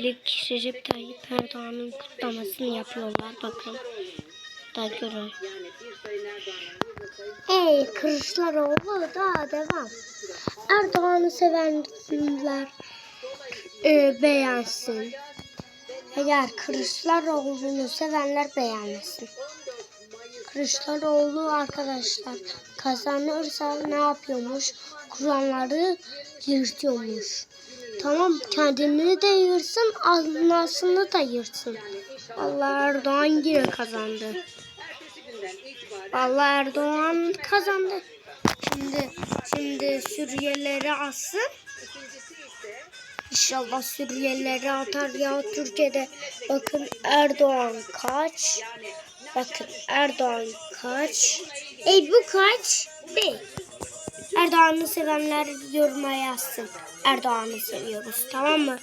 Şimdilik Recep Tayyip Erdoğan'ın kutlamasını yapıyorlar. Bakın. Da görün. Ey Kılıçdaroğlu daha devam. Erdoğan'ı sevenler e, beğensin. Eğer Kılıçdaroğlu'nu sevenler beğenmesin. Kılıçdaroğlu arkadaşlar kazanırsa ne yapıyormuş? Kur'anları yırtıyormuş. Tamam kendini de yırsın, anasını da yırsın. Allah Erdoğan yine kazandı. Allah Erdoğan kazandı. Şimdi şimdi Suriyelileri alsın. İnşallah Suriyelileri atar ya Türkiye'de. Bakın Erdoğan kaç. Bakın Erdoğan kaç. Ey bu kaç? Değil. Erdoğan'ı sevenler yoruma yazsın. Erdoğan'ı seviyoruz tamam mı?